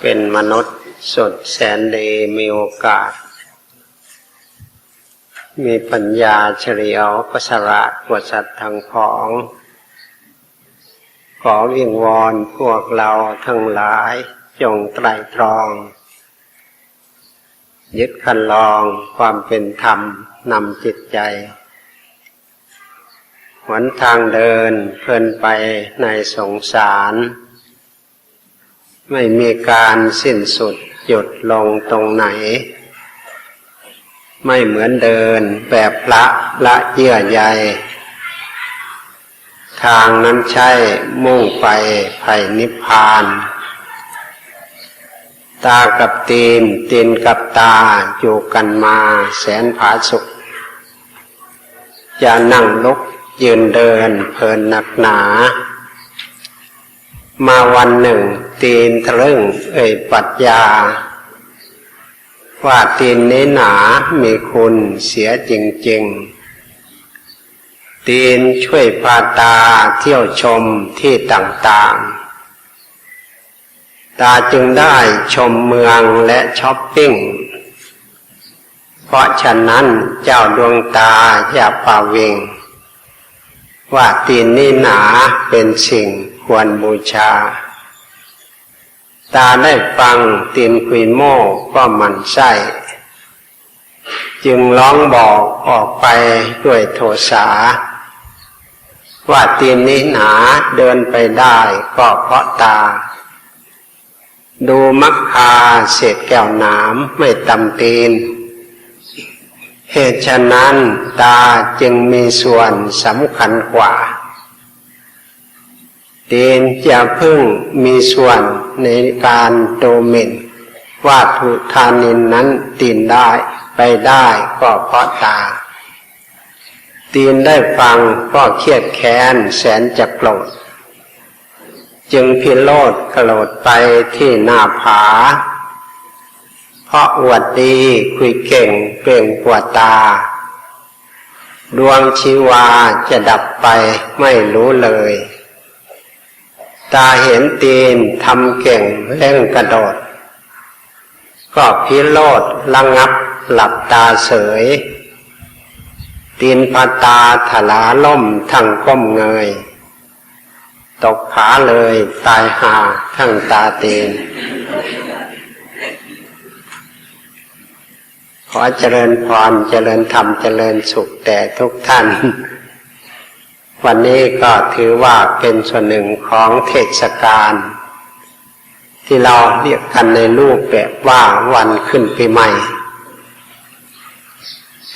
เป็นมนุษย์สดแสนดีมีโอกาส มีปัญญาเฉลียวประสระกว่าสัตว์ทั้งของ ขอวิงวอนพวกเราทั้งหลายจงไตรตรอง ยึดคันลองความเป็นธรรมนำจิตใจหนทางเดินเพลินไปในสงสาร ไม่มีการสิ้นสุดหยุดลงตรงไหน ไม่เหมือนเดินแบบพระละเยื่อใยทางนั้นใช่มุ่งไปไผ่นิพพาน ตากับตีนตีนกับตาอยู่กันมาแสนผาสุขจะนั่งลุกยืนเดินเพลินหนักหนา มาวันหนึ่ง ตีนทะลึ่งเอ่ยปัจญา ว่าตีนเนี้หนามีคุณเสียจริงๆตีนช่วยพาตาเที่ยวชมที่ต่างๆ ตาจึงได้ชมเมืองและช้อปปิ้ง เพราะฉะนั้นเจ้าดวงตาอย่าป่าเวงว่าตีนนี้หนาเป็นสิ่งควรบูชา ตาได้ฟังตีนคุยโม่ก็มันไส้จึงร้องบอกออกไปด้วยโทสา ว่าตีนนี้หนาเดินไปได้ก็เพราะตา ดูมักคาเศษแก้วน้ำไม่ตำตีน เหตุฉะนั้นตาจึงมีส่วนสำคัญกว่า ตีนจะพึ่งมีส่วนในการโดมินว่าทุทานินนั้นตีนได้ไปได้ก็เพราะตา ตีนได้ฟังก็เครียดแค้นแสนจะโกรธจึงพิโรธกระโดดไปที่หน้าผา เพราะอวดดีคุยเก่งเก่งกว่าตา ดวงชีวาจะดับไปไม่รู้เลย ตาเห็นตีนทำเก่งเล่งกระโดด ก็พิโรธระงับหลับตาเสย ตีนพาตาถลาล่มทั้งก้มเงย ตกผาเลยตายหาทั้งตาตีน ขอเจริญพรเจริญธรรมเจริญสุขแต่ทุกท่าน วันนี้ก็ถือว่าเป็นส่วนหนึ่งของเทศกาลที่เราเรียกกันในรูปแบบว่าวันขึ้นปีใหม่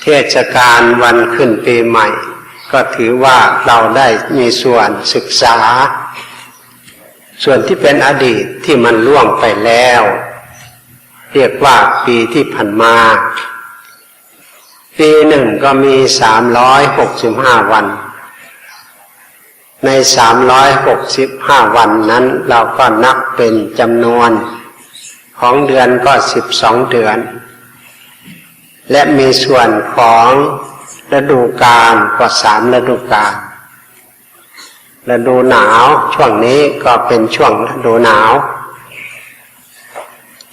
เทศกาลวันขึ้นปีใหม่ ก็ถือว่าเราได้มีส่วนศึกษา ส่วนที่เป็นอดีตที่มันล่วงไปแล้ว เรียกว่าปีที่ผ่านมา ปีหนึ่งก็มีสามร้อยหกสิบห้าวัน ในสามร้อยหกสิบห้าวันนั้น เราก็นับเป็นจำนวนของเดือนก็สิบสองเดือน และมีส่วนของฤดูกาลก็สามฤดูกาลฤดูหนาวช่วงนี้ก็เป็นช่วงฤดูหนาว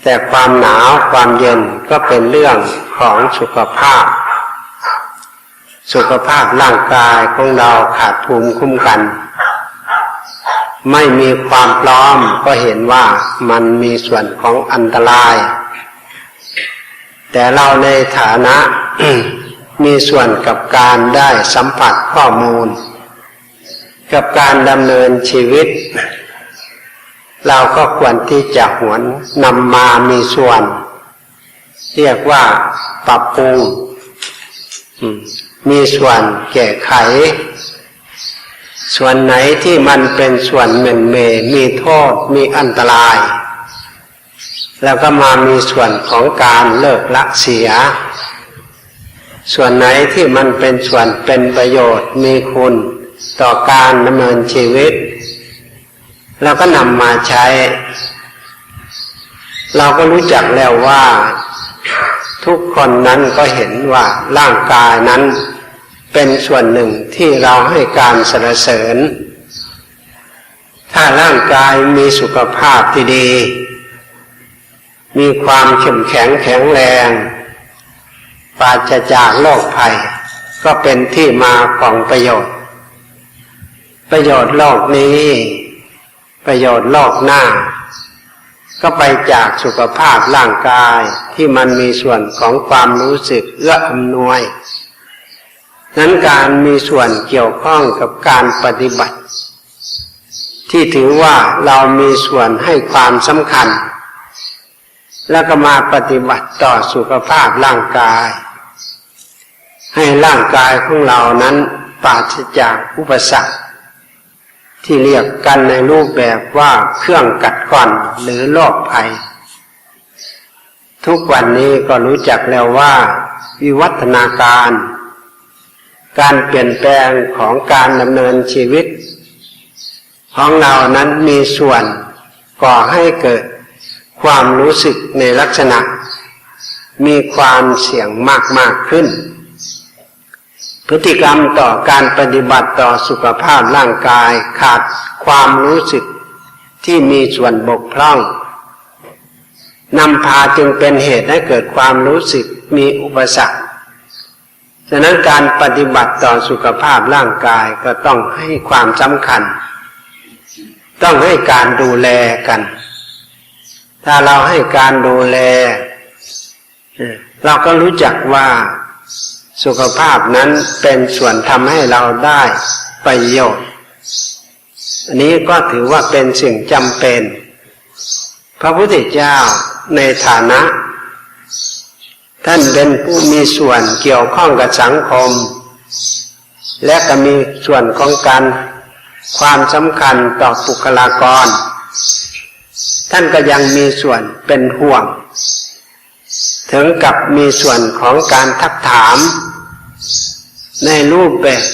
แต่ความหนาวความเย็นก็เป็นเรื่องของสุขภาพ สุขภาพร่างกายของเราขาดภูมิคุ้มกัน ไม่มีความพร้อมก็เห็นว่ามันมีส่วนของอันตราย แต่เราในฐานะมีส่วนกับการได้สัมผัสข้อมูล กับการดำเนินชีวิต เราก็ควรที่จะหวนนำมามีส่วน เรียกว่าปรับปรุง มีส่วนแก้ไข ส่วนไหนที่มันเป็นส่วนเหม็นเมมีโทษมีอันตราย แล้วก็มามีส่วนของการเลิกละเสีย ส่วนไหนที่มันเป็นส่วนเป็นประโยชน์มีคุณต่อการดำเนินชีวิตเราก็นำมาใช้ เราก็รู้จักแล้วว่า ทุกคนนั้นก็เห็นว่าร่างกายนั้น เป็นส่วนหนึ่งที่เราให้การสรรเสริญ ถ้าร่างกายมีสุขภาพที่ดี มีความเข้มแข็งแข็งแรง ปราศจากโรคภัย ก็เป็นที่มาของประโยชน์ ประโยชน์โลกนี้ ประโยชน์โลกหน้า ก็ไปจากสุขภาพร่างกายที่มันมีส่วนของความรู้สึกเอื้ออำนวย นั้นการมีส่วนเกี่ยวข้องกับการปฏิบัติ ที่ถือว่าเรามีส่วนให้ความสำคัญ แล้วก็มาปฏิบัติต่อสุขภาพร่างกาย ให้ร่างกายของเรานั้นปราศจากอุปสรรคที่เรียกกันในรูปแบบว่าเครื่องกัดก่อนหรือโรคภัย ทุกวันนี้ก็รู้จักแล้วว่า วิวัฒนาการ การเปลี่ยนแปลงของการดำเนินชีวิต ของเรานั้นมีส่วนก่อให้เกิดความรู้สึกในลักษณะ มีความเสี่ยงมากมากขึ้น พฤติกรรมต่อการปฏิบัติต่อสุขภาพร่างกายขาดความรู้สึกที่มีส่วนบกพร่องนำพาจึงเป็นเหตุให้เกิดความรู้สึกมีอุปสรรค ฉะนั้นการปฏิบัติต่อสุขภาพร่างกายก็ต้องให้ความสำคัญ ต้องให้การดูแลกัน ถ้าเราให้การดูแล เราก็รู้จักว่าสุขภาพนั้นเป็นส่วนทำให้เราได้ประโยชน์ อันนี้ก็ถือว่าเป็นสิ่งจำเป็น พระพุทธเจ้าในฐานะ ท่านเป็นผู้มีส่วนเกี่ยวข้องกับสังคม และก็มีส่วนของการความสำคัญต่อบุคลากร ท่านก็ยังมีส่วนเป็นห่วง ถึงกับมีส่วนของการทักถาม ในรูปแบบ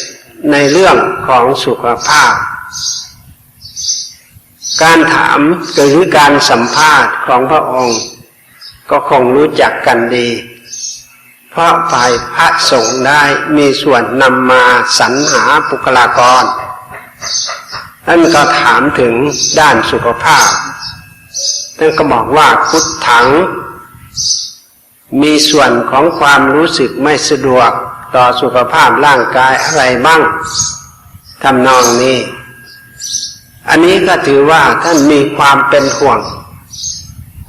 ในเรื่องของสุขภาพ การถามหรือการสัมภาษณ์ของพระองค์ ก็คงรู้จักกันดี เพราะฝ่ายพระสงฆ์ได้มีส่วนนำมาสรรหาบุคลากรท่านก็ถามถึงด้านสุขภาพท่านก็บอกว่าพุทธัง มีส่วนของความรู้สึกไม่สะดวกต่อสุขภาพร่างกายอะไรบ้างทำนองนี้ อันนี้ก็ถือว่าท่านมีความเป็นห่วง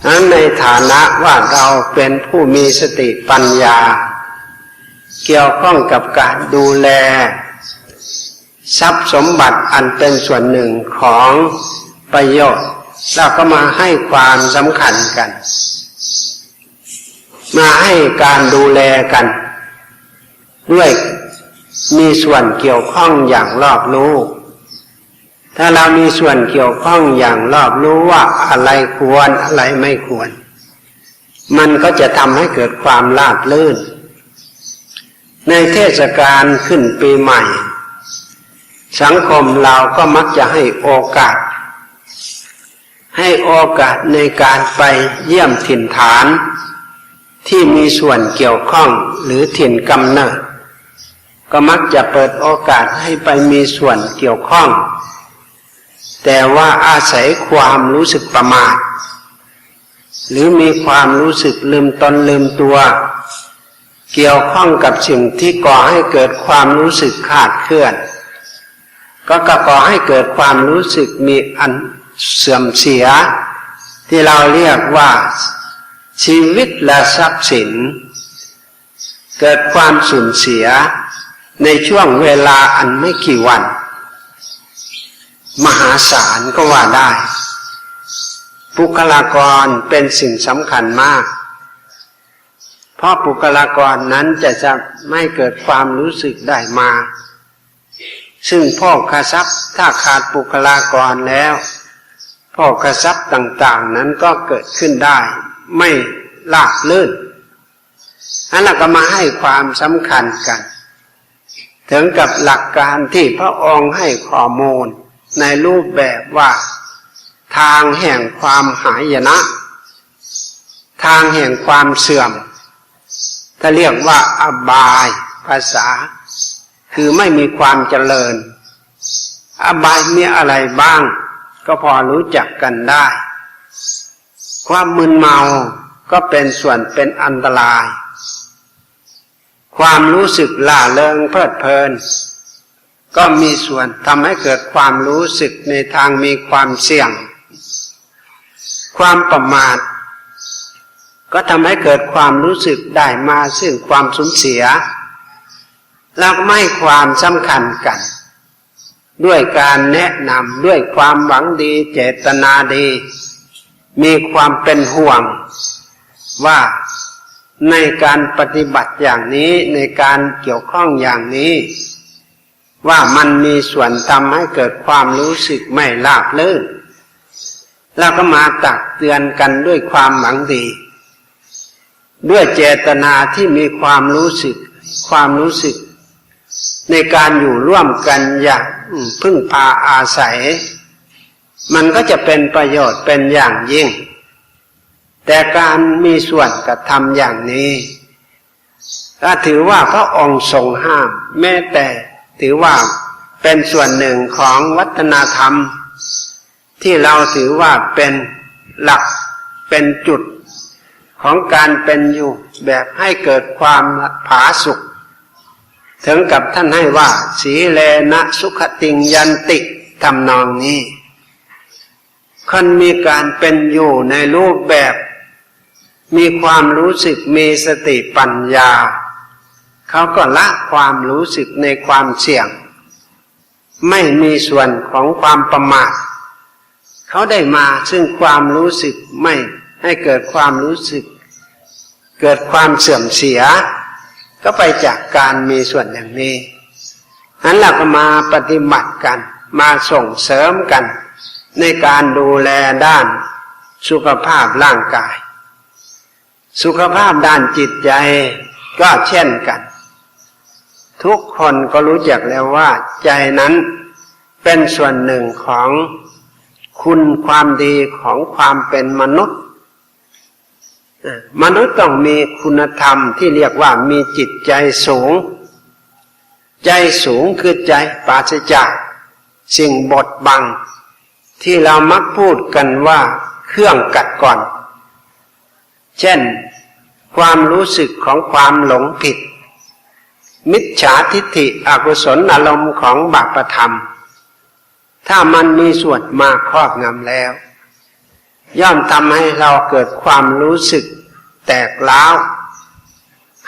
นั้นในฐานะว่าเราเป็นผู้มีสติปัญญา เกี่ยวข้องกับการดูแล ทรัพย์สมบัติอันเป็นส่วนหนึ่งของประโยชน์เราก็มาให้ความสำคัญกัน มาให้การดูแลกัน ด้วยมีส่วนเกี่ยวข้องอย่างรอบรู้ ถ้าเรามีส่วนเกี่ยวข้องอย่างรอบรู้ว่าอะไรควรอะไรไม่ควร มันก็จะทำให้เกิดความลาบลื่น ในเทศกาลขึ้นปีใหม่ สังคมเราก็มักจะให้โอกาส ให้โอกาสในการไปเยี่ยมถิ่นฐาน ที่มีส่วนเกี่ยวข้องหรือถิ่นกำเนิด ก็มักจะเปิดโอกาสให้ไปมีส่วนเกี่ยวข้อง แต่ว่าอาศัยความรู้สึกประมาทหรือมีความรู้สึกลืมตนลืมตัว เกี่ยวข้องกับสิ่งที่ก่อให้เกิดความรู้สึกขาดเคลื่อน ก็ก่อให้เกิดความรู้สึกมีอันเสื่อมเสีย ที่เราเรียกว่าชีวิตและทรัพย์สิน เกิดความสูญเสียในช่วงเวลาอันไม่กี่วัน มหาศาลก็ว่าได้ บุคลากรเป็นสิ่งสำคัญมาก เพราะบุคลากรนั้นจะจะไม่เกิดความรู้สึกได้มา ซึ่งพ่อคาทรัพย์ถ้าขาดบุคลากรแล้ว พ่อคาทรัพย์ต่างๆนั้นก็เกิดขึ้นได้ ไม่ลาบลื่นนั้นเราก็มาให้ความสำคัญกัน ถึงกับหลักการที่พระองค์ให้ข้อมูล ในรูปแบบว่า ทางแห่งความหายนะ ทางแห่งความเสื่อม ถ้าเรียกว่าอบายภาษา คือไม่มีความเจริญ อบายมีอะไรบ้าง ก็พอรู้จักกันได้ ความมึนเมาก็เป็นส่วนเป็นอันตราย ความรู้สึกล่าเริงเพลิดเพลิน ก็มีส่วนทำให้เกิดความรู้สึกในทางมีความเสี่ยง ความประมาท ก็ทำให้เกิดความรู้สึกได้มาซึ่งความสูญเสียแล้วไม่ความสำคัญกัน ด้วยการแนะนำด้วยความหวังดีเจตนาดี มีความเป็นห่วง ว่าในการปฏิบัติอย่างนี้ในการเกี่ยวข้องอย่างนี้ ว่ามันมีส่วนทำให้เกิดความรู้สึกไม่ลาบลื่นแล้วก็มาตักเตือนกันด้วยความหวังดี ด้วยเจตนาที่มีความรู้สึก ความรู้สึก ในการอยู่ร่วมกันอย่างพึ่งพาอาศัย มันก็จะเป็นประโยชน์เป็นอย่างยิ่ง แต่การมีส่วนกระทำอย่างนี้ ก็ถือว่าพระองค์ทรงห้ามแม้แต่ ถือว่าเป็นส่วนหนึ่งของวัฒนธรรม ที่เราถือว่าเป็นหลักเป็นจุดของการเป็นอยู่แบบให้เกิดความผาสุกถึงกับท่านให้ว่า สีเลนะสุขติงยันติทำนองนี้ คนมีการเป็นอยู่ในรูปแบบ มีความรู้สึกมีสติปัญญา เขาก็ละความรู้สึกในความเสี่ยง ไม่มีส่วนของความประมาทเขาได้มาซึ่งความรู้สึกไม่ให้เกิดความรู้สึก เกิดความเสื่อมเสีย ก็ไปจากการมีส่วนอย่างนี้นั้นเราก็มาปฏิบัติกัน มาส่งเสริมกัน ในการดูแลด้านสุขภาพร่างกาย สุขภาพด้านจิตใจก็เช่นกัน ทุกคนก็รู้จักแล้วว่า ใจนั้นเป็นส่วนหนึ่งของคุณความดีของความเป็นมนุษย์ มนุษย์ต้องมีคุณธรรมที่เรียกว่ามีจิตใจสูง ใจสูงคือใจปราศจากสิ่งบดบัง ที่เรามักพูดกันว่าเครื่องกัดก่อน เช่น ความรู้สึกของความหลงผิด มิจฉาทิฏฐิอกุศลอารมณ์ของบาปธรรม ถ้ามันมีส่วนมาครอบงำแล้ว ย่อมทำให้เราเกิดความรู้สึกแตกล้าว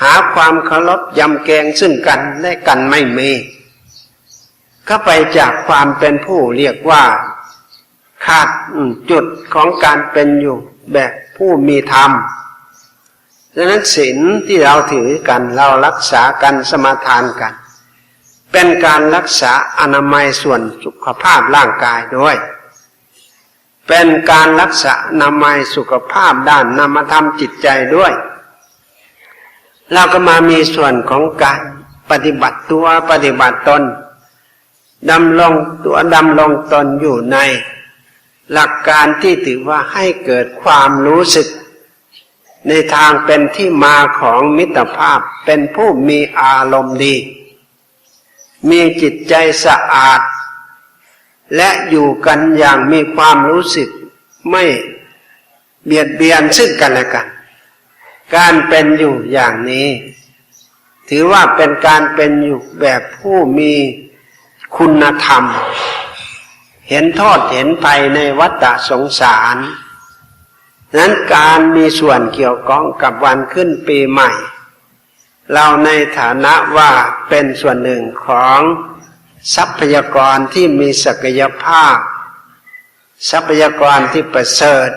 หาความเคารพยำแกงซึ่งกันและกันไม่มีก็ไปจากความเป็นผู้เรียกว่า ขาดจุดของการเป็นอยู่แบบผู้มีธรรม ดังนั้นศีลที่เราถือกันเรารักษากันสมาทานกัน เป็นการรักษาอนามัยส่วนสุขภาพร่างกายด้วย เป็นการรักษานามัยสุขภาพด้านนามธรรมจิตใจด้วย เราก็มามีส่วนของการปฏิบัติตัวปฏิบัติตนดำลงตัวดำลงตนอยู่ใน หลักการที่ถือว่าให้เกิดความรู้สึก ในทางเป็นที่มาของมิตรภาพเป็นผู้มีอารมณ์ดี มีจิตใจสะอาด และอยู่กันอย่างมีความรู้สึก ไม่เบียดเบียนซึ่งกันและกัน การเป็นอยู่อย่างนี้ ถือว่าเป็นการเป็นอยู่แบบผู้มีคุณธรรม เห็นโทษเห็นภัยในวัฏสงสาร นั้นการมีส่วนเกี่ยวข้องกับวันขึ้นปีใหม่ เราในฐานะว่าเป็นส่วนหนึ่งของทรัพยากรที่มีศักยภาพ ทรัพยากรที่ประเสริฐ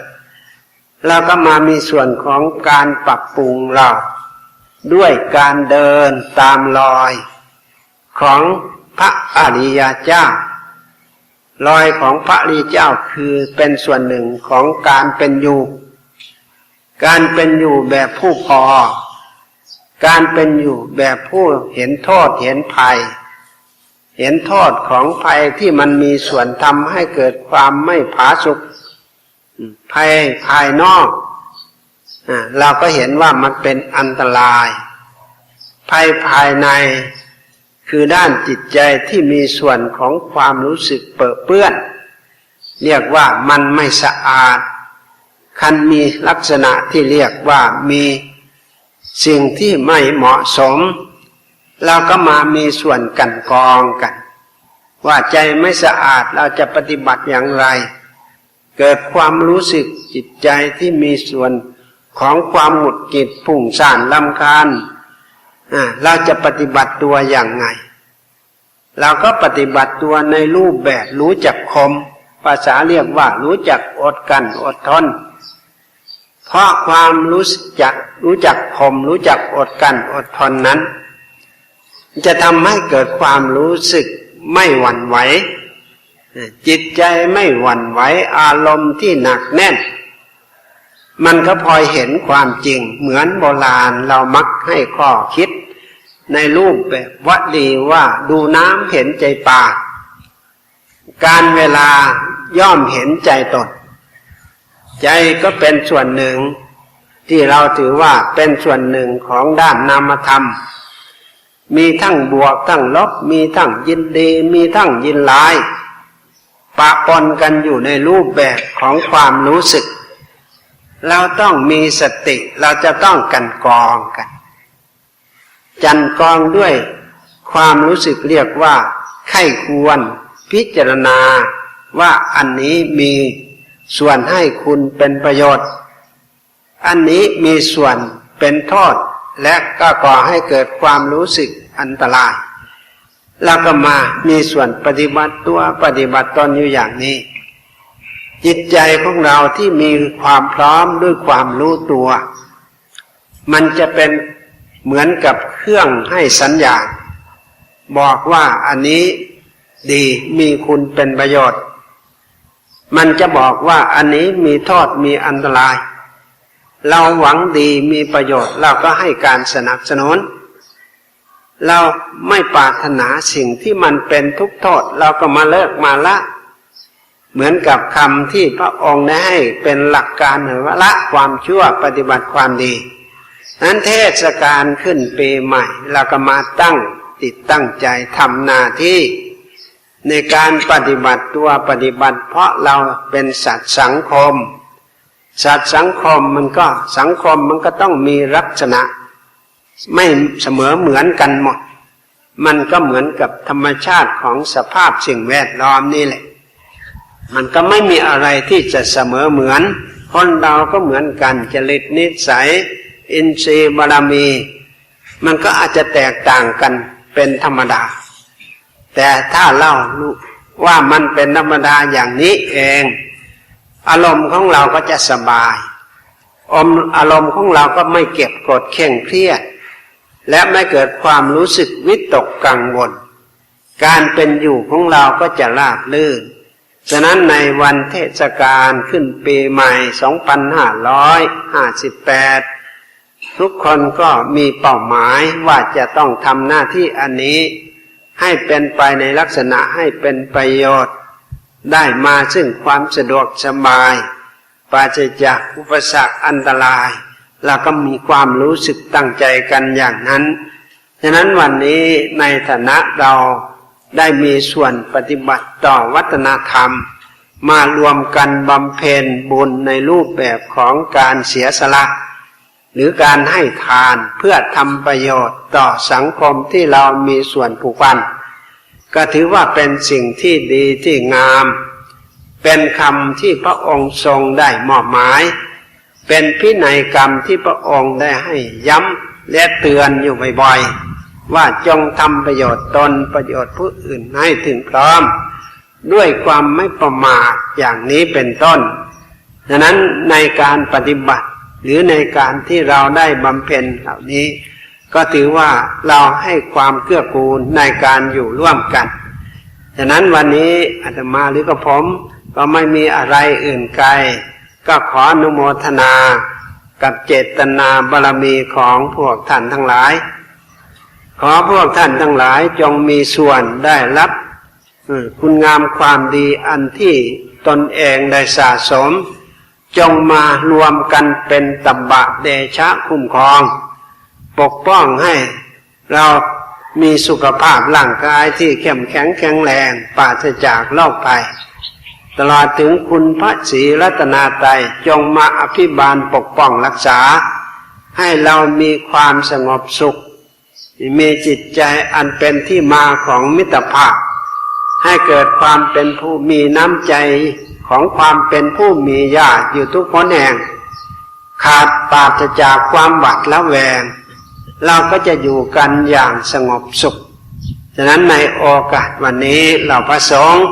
แล้วก็มามีส่วนของการปรับปรุงเรา ด้วยการเดินตามรอย ของพระอริยเจ้ารอยของพระอริยเจ้าคือเป็นส่วนหนึ่งของการเป็นอยู่ การเป็นอยู่แบบผู้พอ การเป็นอยู่แบบผู้เห็นโทษเห็นภัย เห็นโทษของภัยที่มันมีส่วนทำให้เกิดความไม่ผาสุกภัยภายนอกเราก็เห็นว่ามันเป็นอันตราย ภัยภายในคือด้านจิตใจที่มีส่วนของความรู้สึกเปื้อเปื้อน เรียกว่ามันไม่สะอาด คันมีลักษณะที่เรียกว่ามีสิ่งที่ไม่เหมาะสม เราก็มามีส่วนกันกองกัน ว่าใจไม่สะอาดเราจะปฏิบัติอย่างไร เกิดความรู้สึกจิตใจที่มีส่วนของความหมุดกิดผุ่งซ่านลำคาญเราจะปฏิบัติตัวอย่างไง เราก็ปฏิบัติตัวในรูปแบบรู้จักคม ภาษาเรียกว่ารู้จักอดกันอดทน เพราะความรู้จักรู้จักคมรู้จักอดกันอดทนนั้น จะทำให้เกิดความรู้สึกไม่หวั่นไหว จิตใจไม่หวั่นไหวอารมณ์ที่หนักแน่น มันก็พลอยเห็นความจริงเหมือนโบราณเรามักให้ข้อคิด ในรูปแบบวัดดีว่าดูน้ำเห็นใจปลาการเวลา ย่อมเห็นใจตน ใจก็เป็นส่วนหนึ่ง ที่เราถือว่าเป็นส่วนหนึ่งของด้านนามธรรม มีทั้งบวกทั้งลบ มีทั้งยินดี มีทั้งยินร้าย ปะปนกันอยู่ในรูปแบบของความรู้สึก เราต้องมีสติเราจะต้องกันกองกัน จันกองด้วยความรู้สึกเรียกว่าไข้ควร พิจารณา ว่าอันนี้มีส่วนให้คุณเป็นประโยชน์ อันนี้มีส่วนเป็นโทษ และก็ก่อให้เกิดความรู้สึกอันตราย แล้วก็มามีส่วนปฏิบัติตัวปฏิบัติตนอยู่อย่างนี้ จิตใจของเราที่มีความพร้อมด้วยความรู้ตัว มันจะเป็นเหมือนกับเครื่องให้สัญญาณบอกว่าอันนี้ดีมีคุณเป็นประโยชน์ มันจะบอกว่าอันนี้มีโทษมีอันตราย เราหวังดีมีประโยชน์เราก็ให้การสนับสนุน เราไม่ปรารถนาสิ่งที่มันเป็นทุกโทษเราก็มาเลิกมาละ เหมือนกับคำที่พระองค์ได้ให้เป็นหลักการหรือว่าละความชั่วปฏิบัติความดี นั้นเทศกาลขึ้นปีใหม่ เราก็มาตั้งติดตั้งใจทำหน้าที่ ในการปฏิบัติตัวปฏิบัติ เพราะเราเป็นสัตว์สังคม สัตว์สังคมมันก็สังคมมันก็ต้องมีลักษณะ ไม่เสมอเหมือนกันหมด มันก็เหมือนกับธรรมชาติของสภาพสิ่งแวดล้อมนี่แหละ มันก็ไม่มีอะไรที่จะเสมอเหมือน คนเราก็เหมือนกันจริตนิสัย อินทรีย์บารมี มันก็อาจจะแตกต่างกันเป็นธรรมดา แต่ถ้าเล่าว่ามันเป็นธรรมดาอย่างนี้เอง อารมณ์ของเราก็จะสบายอมอารมณ์ของเราก็ไม่เก็บกดเข่งเครียด และไม่เกิดความรู้สึกวิตกกังวล การเป็นอยู่ของเราก็จะราบลื่น ฉะนั้นในวันเทศกาลขึ้นปีใหม่ 2558 ทุกคนก็มีเป้าหมายว่าจะต้องทำหน้าที่อันนี้ ให้เป็นไปในลักษณะให้เป็นประโยชน์ ได้มาซึ่งความสะดวกสบายปราศจากอุปสรรคอันตรายแล้วก็มีความรู้สึกตั้งใจกันอย่างนั้นฉะนั้นวันนี้ในฐานะเราได้มีส่วนปฏิบัติต่อวัฒนธรรม มารวมกันบำเพ็ญบุญในรูปแบบของการเสียสละ หรือการให้ทานเพื่อทำประโยชน์ต่อสังคมที่เรามีส่วนผูกพันก็ถือว่าเป็นสิ่งที่ดีที่งาม เป็นคำที่พระองค์ทรงได้มอบหมาย เป็นพินัยกรรมที่พระองค์ได้ให้ย้ำและเตือนอยู่บ่อยๆ ว่าจงทำประโยชน์ตนประโยชน์ผู้อื่นให้ถึงพร้อม ด้วยความไม่ประมาทอย่างนี้เป็นต้น ดังนั้นในการปฏิบัติ หรือในการที่เราได้บำเพ็ญเหล่านี้ ก็ถือว่าเราให้ความเกื้อกูลในการอยู่ร่วมกันดังนั้นวันนี้อาตมาหรือกับผมก็ไม่มีอะไรอื่นไกล ก็ขออนุโมทนากับเจตนาบารมีของพวกท่านทั้งหลาย ขอพวกท่านทั้งหลายจงมีส่วนได้รับคุณงามความดีอันที่ตนเองได้สะสม จงมารวมกันเป็นตับบะเดชะคุ้มครอง ปกป้องให้เรามีสุขภาพร่างกายที่เข้มแข็งแข็งแรงปราศจากโรคภัยตลอดถึงคุณพระศรีรัตนาไตยจงมาอภิบาลปกป้องรักษา ให้เรามีความสงบสุข มีจิตใจอันเป็นที่มาของมิตรภาพ ให้เกิดความเป็นผู้มีน้ำใจ ของความเป็นผู้มีญาติอยู่ทุกคนแห่ง ขาดปราศจากความหวัดละแวง เราก็จะอยู่กันอย่างสงบสุข ฉะนั้นในโอกาสวันนี้เราพระสงฆ์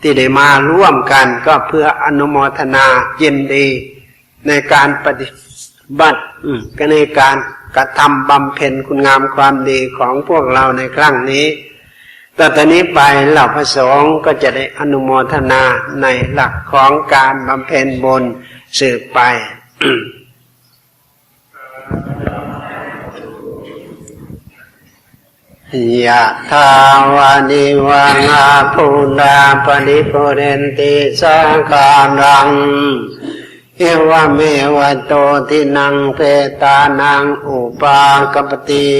ที่ได้มาร่วมกันก็เพื่ออนุโมทนายินดี ในการปฏิบัติก็ในการกระทำบำเพ็ญคุณงามความดีของพวกเราในครั้งนี้ ต่อตอนนี้ไปเหล่าพระสงฆ์ก็จะได้อนุโมทนาในหลักของการบำเพ็ญบุญสืบไป ยะทาวานิวังอาภูนาปนิโพเรนติสังการัง เอวเมวะโตทินังเปตานังอุปากปติ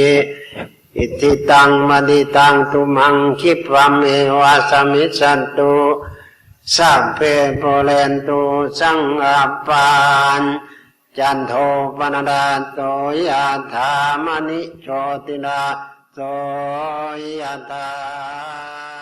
อิทิตังมดิตังตุมังคิปวะเอวาสมิสันตุสัพเพโปเรนตุสังอาปานจันโทปนดาโตยะธามณิโชตินาโตยะธา